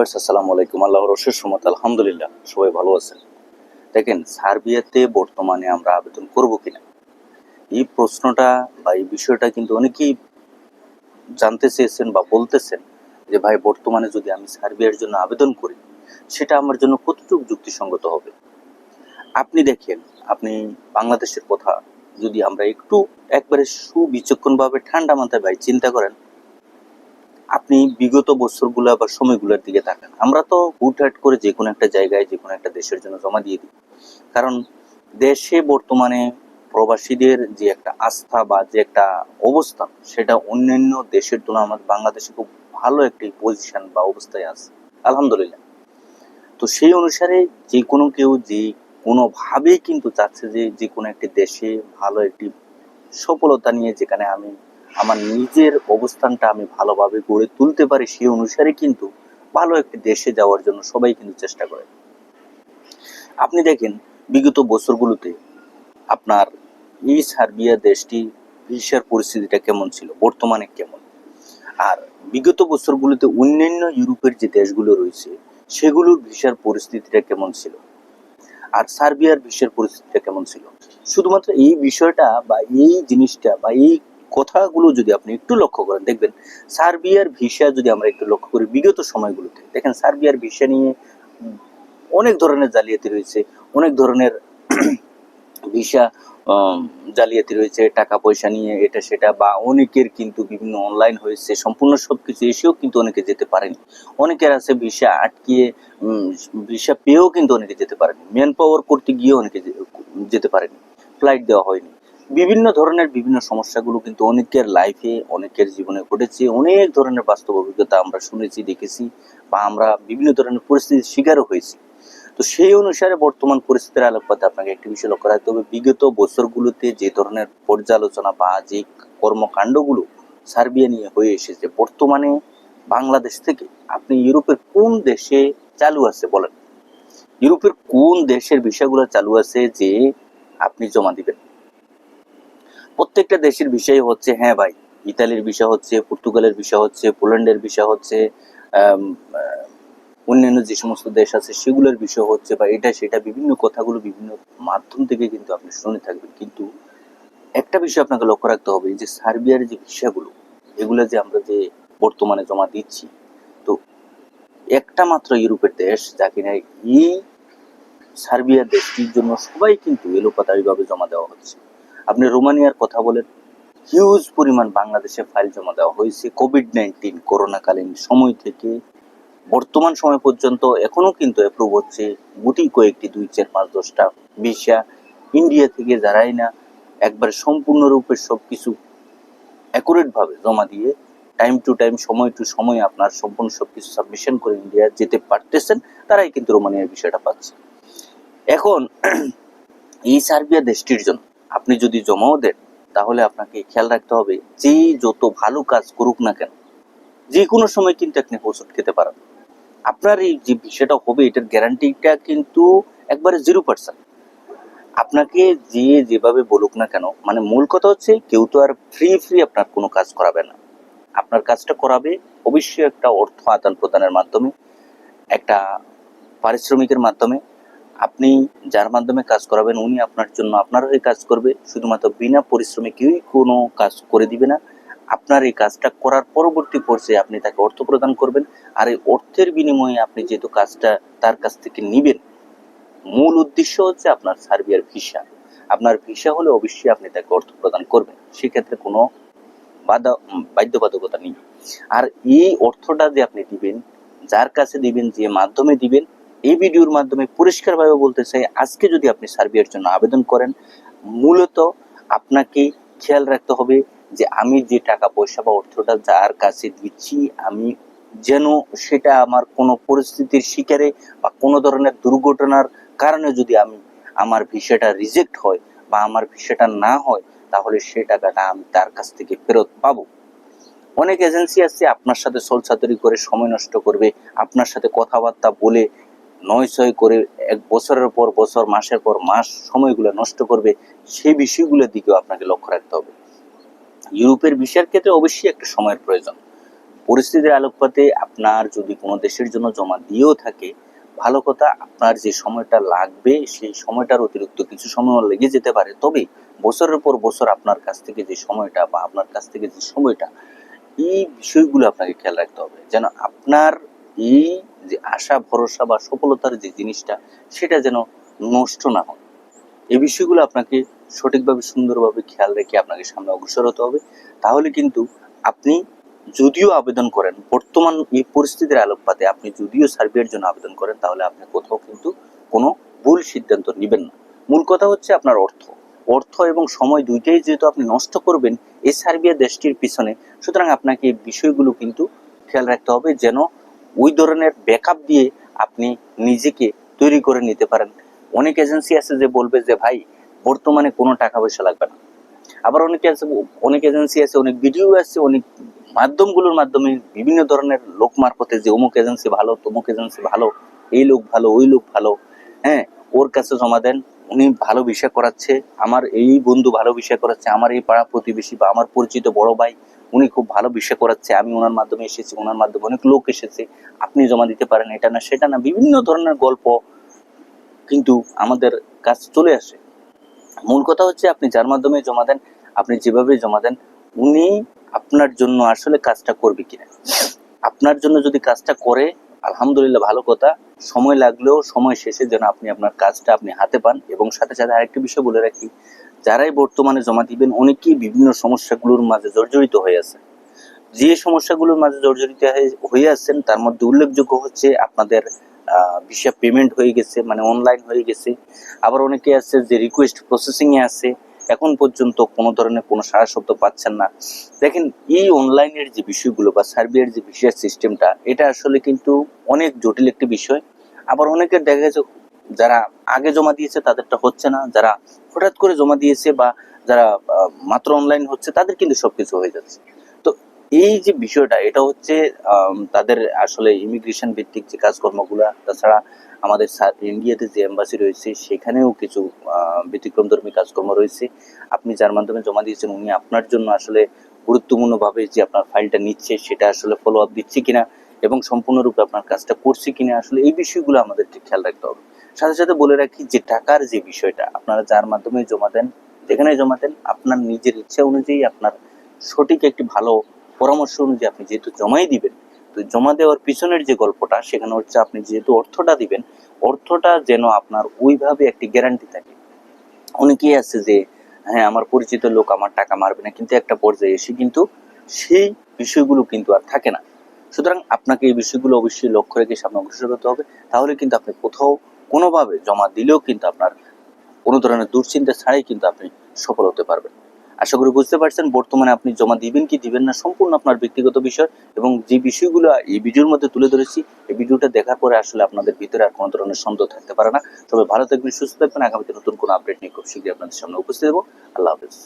Viewers, আসসালামু আলাইকুম। আল্লাহ রশের সমত আলহামদুলিল্লাহ, সবাই ভালো আছেন। দেখেন, সার্বিয়াতে বর্তমানে আমরা আবেদন করব কিনা? এই প্রশ্নটা বা এই বিষয়টা কিন্তু অনেকেই জানতে চেয়েছেন বা বলতেছেন যে, ভাই, বর্তমানে যদি আমি সার্বিয়ার জন্য আবেদন করি, সেটা আমার জন্য কতটুকু যুক্তিসঙ্গত হবে? আপনি দেখেন, আপনি বাংলাদেশের কথা যদি আমরা একটু একবারে সুবিচক্ষণভাবে ঠান্ডা মাথায় ভাই চিন্তা করেন আপনি বিগত বছরগুলা বা সময়গুলোর দিকে তাকান। আমরা তো হুটহাট করে যে কোনো একটা জায়গায়, যে কোনো একটা দেশের জন্য জমা দিয়ে দিই। কারণ দেশে বর্তমানে প্রবাসীদের যে একটা আস্থা বা যে একটা অবস্থান সেটা অন্যান্য দেশের তুলনায় আমাদের বাংলাদেশে খুব ভালো একটি পজিশন বা অবস্থায় আছে। আলহামদুলিল্লাহ। তো সেই অনুসারে যে কোনো কেউ যে কোনোভাবেই কিন্তু চাচ্ছে যে যে কোনো একটি দেশে ভালো একটি সফলতা নিয়ে যেখানে আমি আমার নিজের অবস্থানটা আমি ভালোভাবে গড়ে তুলতে পারি সেই অনুসারে কিন্তু ভালো একটি দেশে যাওয়ার জন্য সবাই কিন্তু চেষ্টা করে। আপনি দেখেন, বিগত বছরগুলোতে আপনার এই সার্বিয়া দেশটি ভিসার পরিস্থিতিটা কেমন ছিল, বর্তমানে কেমন? আর বিগত বছরগুলোতে অন্যান্য ইউরোপের যে দেশগুলো রয়েছে, সেগুলোর ভিসার পরিস্থিতিটা কেমন ছিল? আর সার্বিয়ার ভিসার পরিস্থিতিটা কেমন ছিল? শুধুমাত্র এই বিষয়টা বা এই জিনিসটা বা এই কথাগুলো যদি আপনি একটু লক্ষ্য করেন, দেখবেন সার্বিয়ার ভিসা যদি আমরা একটু লক্ষ্য করি, বিগত সময়গুলোতে, দেখেন সার্বিয়ার ভিসা নিয়ে অনেক ধরনের জালিয়াতি রয়েছে, অনেক ধরনের ভিসা জালিয়াতি রয়েছে, টাকা পয়সা নিয়ে এটা সেটা, বা অনেকের কিন্তু বিভিন্ন অনলাইন হয়েছে, সম্পূর্ণ সব কিছু এসেও কিন্তু অনেকে যেতে পারেনি। অনেকের আছে ভিসা আটকিয়ে ভিসা পেয়েও কিন্তু অনেকে যেতে পারেনি। ম্যান পাওয়ার করতে গিয়েও অনেকে যেতে পারেনি। ফ্লাইট দেওয়া হয়নি। বিভিন্ন ধরনের বিভিন্ন সমস্যাগুলো কিন্তু অনেকের লাইফে অনেকের জীবনে ঘটেছে। অনেক ধরনের বাস্তব অভিজ্ঞতা আমরা শুনেছি, দেখেছি বা আমরা বিভিন্ন ধরনের পরিস্থিতির শিকারও হয়েছি। তো সেই অনুসারে বর্তমান পরিস্থিতির আলোকপাতে আপনাকে একটি বিষয় লক্ষ্য রাখতে হবে। বিগত বছরগুলোতে যে ধরনের পর্যালোচনা বা যে কর্মকাণ্ডগুলো সার্বিয়া নিয়ে হয়ে এসেছে, বর্তমানে বাংলাদেশ থেকে আপনি ইউরোপের কোন দেশে চালু আছে বলেন? ইউরোপের কোন দেশের বিষয়গুলো চালু আছে যে আপনি জমা দিবেন? প্রত্যেকটা দেশের বিষয় হচ্ছে হ্যাঁ ভাই, ইতালির বিষয় হচ্ছে, পর্তুগালের বিষয় হচ্ছে, পোল্যান্ডের বিষয় হচ্ছে অন্যান্য যে সমস্ত দেশ আছে, সেগুলোর বিষয় হচ্ছে বা এটা সেটা বিভিন্ন কথাগুলো বিভিন্ন মাধ্যম থেকে কিন্তু আপনি শুনে থাকবেন। কিন্তু একটা বিষয় আপনাকে লক্ষ্য রাখতে হবে যে সার্বিয়ার যে ভিসাগুলো, এগুলো যে আমরা যে বর্তমানে জমা দিচ্ছি, তো একটা মাত্র ইউরোপের দেশ যা কিনা এই সার্বিয়া দেশটির জন্য সবাই কিন্তু এলোপাতাড়িভাবে জমা দেওয়া হচ্ছে। আপনি রোমানিয়ার কথা বলেন হিউজ পরিমাণ বাংলাদেশে ফাইল জমা দেওয়া হয়েছে। কোভিড নাইন্টিন করোনাকালীন সময় থেকে বর্তমান সময় পর্যন্ত এখনও কিন্তু অ্যাপ্রুভ হচ্ছে গুটি কয়েকটি, দুই, চার, পাঁচ, দশটা। ভিসা ইন্ডিয়া থেকে যারাই না, একবার সম্পূর্ণরূপে সবকিছু অ্যাকুরেট ভাবে জমা দিয়ে টাইম টু টাইম সময় টু সময় আপনার সম্পূর্ণ সব কিছু সাবমিশন করে ইন্ডিয়া যেতে পারতেছেন, তারাই কিন্তু রোমানিয়ার বিষয়টা পাচ্ছে। এখন, এই সার্বিয়া দেশটির জন্য আপনি যদি জমাও দেন, তাহলে আপনাকে খেয়াল রাখতে হবে, যে যত ভালো কাজ করুক না কেন যে কোনো সময় কিন্তু আপনি হোসট খেতে পারেন। আপনার এই যে বিষয়টা হবে, এটার গ্যারান্টিটা কিন্তু একবারে জিরো পার্সেন্ট আপনাকে যে যেভাবে বলুক না কেন মানে মূল কথা হচ্ছে, কেউ তো আর ফ্রি ফ্রি আপনার কোনো কাজ করাবে না। আপনার কাজটা করাবে, অবশ্যই একটা অর্থ আদান প্রদানের মাধ্যমে, একটা পারিশ্রমিকের মাধ্যমে আপনি যার মাধ্যমে কাজ করাবেন, উনি আপনার জন্য আপনার হয়ে কাজ করবে। শুধুমাত্র বিনা পরিশ্রমে কেউই কোনো কাজ করে দিবে না। আপনার এই কাজটা করার পরবর্তী পর্যায়ে আপনি তাকে অর্থ প্রদান করবেন আর এই অর্থের বিনিময়ে আপনি যেহেতু কাজটা তার কাছ থেকে নিবেন, মূল উদ্দেশ্য হচ্ছে আপনার সার্বিয়ার ভিসা। আপনার ভিসা হলে অবশ্যই আপনি তাকে অর্থ প্রদান করবেন। সেক্ষেত্রে কোনো বাধা বাধ্যবাধকতা নেই। আর এই অর্থটা যে আপনি দিবেন, যার কাছে দিবেন, যে মাধ্যমে দিবেন এই ভিডিওর মাধ্যমে পরিষ্কারভাবে বলতে চাই, আজকে যদি আপনি সার্বিয়ার জন্য আবেদন করেন, মূলত আপনাকে খেয়াল রাখতে হবে যে আমি যে টাকা, পয়সা বা অর্থটা যার কাছে দিচ্ছি, আমি যেন সেটা আমার কোনো পরিস্থিতির শিকারে বা কোনো ধরনের দুর্ঘটনার কারণে যদি আমি আমার ভিসাটা রিজেক্ট হয় বা আমার ভিসাটা না হয়, তাহলে সে টাকাটা আমি তার কাছ থেকে ফেরত পাবো। অনেক এজেন্সি আছে, আপনার সাথে সোলসাতুরি করে সময় নষ্ট করবে, আপনার সাথে কথাবার্তা বলে নয় ছয় করে এক বছরের পর বছর, মাসের পর মাস সময়গুলো নষ্ট করবে, সেই বিষয়গুলোর দিকেও আপনাকে লক্ষ্য রাখতে হবে। ইউরোপের বিষয়ের ক্ষেত্রে অবশ্যই একটা সময়ের প্রয়োজন। পরিস্থিতির আলোকপাতে আপনার যদি কোনো দেশের জন্য জমা দিয়েও থাকে, ভালো কথা, আপনার যে সময়টা লাগবে, সেই সময়টার অতিরিক্ত কিছু সময় লেগে যেতে পারে। তবে বছরের পর বছর আপনার কাছ থেকে যে সময়টা বা আপনার কাছ থেকে যে সময়টা, এই বিষয়গুলো আপনাকে খেয়াল রাখতে হবে। যেন আপনার এই যে আশা, ভরসা বা সফলতার যে জিনিসটা, সেটা যেন নষ্ট না হয়। এই বিষয়গুলো আপনাকে সঠিকভাবে, সুন্দরভাবে খেয়াল রেখে আপনাকে সামনে অগ্রসর হতে হবে। তাহলে কিন্তু আপনি যদিও আবেদন করেন, বর্তমান এই পরিস্থিতির আলোকপাতে আপনি যদিও সার্বিয়ার জন্য আবেদন করেন, তাহলে আপনি কোথাও কিন্তু কোনো ভুল সিদ্ধান্ত নেবেন না। মূল কথা হচ্ছে আপনার অর্থ। অর্থ এবং সময় দুইটাই যেহেতু আপনি নষ্ট করবেন, এই সার্বিয়া দেশটির পিছনে। সুতরাং আপনাকে এই বিষয়গুলো কিন্তু খেয়াল রাখতে হবে যেন ওই ধরনের ব্যাকআপ দিয়ে আপনি নিজেকে তৈরি করে নিতে পারেন। অনেক এজেন্সি আছে যে বলবে যে, ভাই, বর্তমানে কোনো টাকা পয়সা লাগবে না। আবার অনেকে আছে, অনেক এজেন্সি আছে, অনেক ভিডিও আছে, অনেক মাধ্যমগুলোর মাধ্যমে বিভিন্ন ধরনের লোক মারফতে যে অমুক এজেন্সি ভালো, তমুক এজেন্সি ভালো, এই লোক ভালো, ওই লোক ভালো হ্যাঁ ওর কাছে জমা দেন, উনি ভালো বিষয় করাচ্ছে, আমার এই বন্ধু ভালো বিষয় করাচ্ছে, আমার এই পাড়া প্রতিবেশী বা আমার পরিচিত বড় ভাই উনি খুব ভালো বিষয় করাচ্ছে, আমি ওনার মাধ্যমে এসেছি ওনার মাধ্যমে অনেক লোক এসেছে, আপনি জমা দিতে পারেন, এটা না সেটা না, বিভিন্ন ধরনের গল্প কিন্তু আমাদের কাছে চলে আসে। মূল কথা হচ্ছে আপনি যার মাধ্যমে জমা দেন, আপনি যেভাবে জমা দেন, উনি আপনার জন্য আসলে কাজটা করবে কিনা। আপনার জন্য যদি কাজটা করে, আলহামদুলিল্লাহ ভালো কথা, সময় লাগলেও সময় শেষে যেন আপনি আপনার কাজটা আপনি হাতে পান এবং সাথে সাথে আরেকটা বিষয় বলে রাখি যারাই বর্তমানে জমা দিবেন, অনেকেই বিভিন্ন সমস্যাগুলোর মাঝে জর্জরিত হয়ে আছে। যে সমস্যাগুলোর মাঝে জর্জরিত হয়ে- আছেন, তার মধ্যে উল্লেখযোগ্য হচ্ছে আপনাদের ভিসা পেমেন্ট হয়ে গেছে মানে অনলাইন হয়ে গেছে। আবার অনেকে আছে যে রিকোয়েস্ট প্রসেসিং এ আছে, এখন পর্যন্ত কোনো ধরনের কোনো সারা শব্দ পাচ্ছেন না। দেখেন, এই অনলাইনের যে বিষয়গুলো বা সার্বিয়ার যে ভিসা সিস্টেমটা এটা আসলে কিন্তু অনেক জটিল একটি বিষয়। আবার অনেকের দেখা গেছে যারা আগে জমা দিয়েছে তাদেরটা হচ্ছে না। যারা হঠাৎ করে জমা দিয়েছে বা যারা মাত্র অনলাইন হচ্ছে, তাদের কিন্তু সবকিছু হয়ে যাচ্ছে। তো এই যে বিষয়টা, এটা হচ্ছে তাদের আসলে ইমিগ্রেশন ভিত্তিক যে কাজকর্মগুলো, তাছাড়া আমাদের ইন্ডিয়াতে যে এম্বাসি রয়েছে, সেখানেও কিছু ব্যতিক্রমধর্মী কাজকর্ম রয়েছে। আপনি যার মাধ্যমে জমা দিয়েছেন, উনি আপনার জন্য আসলে গুরুত্বপূর্ণভাবে যে আপনার ফাইলটা নিচ্ছে, সেটা আসলে ফলো আপ দিচ্ছে কিনা এবং সম্পূর্ণরূপে আপনার কাজটা করছে কিনা, আসলে এই বিষয়গুলো আমাদেরকে খেয়াল রাখতে হবে। সাথে সাথে বলে রাখি যে টাকার যে বিষয়টা, আপনারা যার মাধ্যমে জমা দেন যেখানে জমা দেন, আপনার নিজের ইচ্ছা অনুযায়ী আপনার সঠিক একটি ভালো পরামর্শ অনুযায়ী আপনি যেহেতু জমাই দিবেন, তো জমা দেওয়ার পিছনের যে গল্পটা, সেখানে হচ্ছে আপনি যেহেতু অর্থটা দিবেন, অর্থটা যেন আপনার ওইভাবে একটি গ্যারান্টি থাকে। অনেকেই আছে যে হ্যাঁ আমার পরিচিত লোক আমার টাকা মারবে না। কিন্তু একটা পর্যায়ে এসে কিন্তু সেই বিষয়গুলো কিন্তু আর থাকে না। সুতরাং আপনাকে এই বিষয়গুলো অবশ্যই লক্ষ্য রেখে সামনে অগ্রসর হতে হবে। তাহলে কিন্তু আপনি কোথাও কোনোভাবে জমা দিলেও কিন্তু আপনার কোনো ধরনের দুশ্চিন্তা ছাড়াই কিন্তু আপনি সফল হতে পারবেন। আশা করি বুঝতে পারছেন, বর্তমানে আপনি জমা দিবেন কি দিবেন না, সম্পূর্ণ আপনার ব্যক্তিগত বিষয় এবং যে বিষয়গুলো এই ভিডিওর মধ্যে তুলে ধরেছি, এই ভিডিওটা দেখার পরে আসলে আপনাদের ভিতরে আর কোনো ধরনের সন্দেহ থাকতে পারে না। তবে ভালো থাকবেন, সুস্থ থাকবেন। আগামীতে নতুন কোনো আপডেট নিয়ে খুব শীঘ্রই আপনাদের সামনে উপস্থিত হব। আল্লাহ হাফেজ।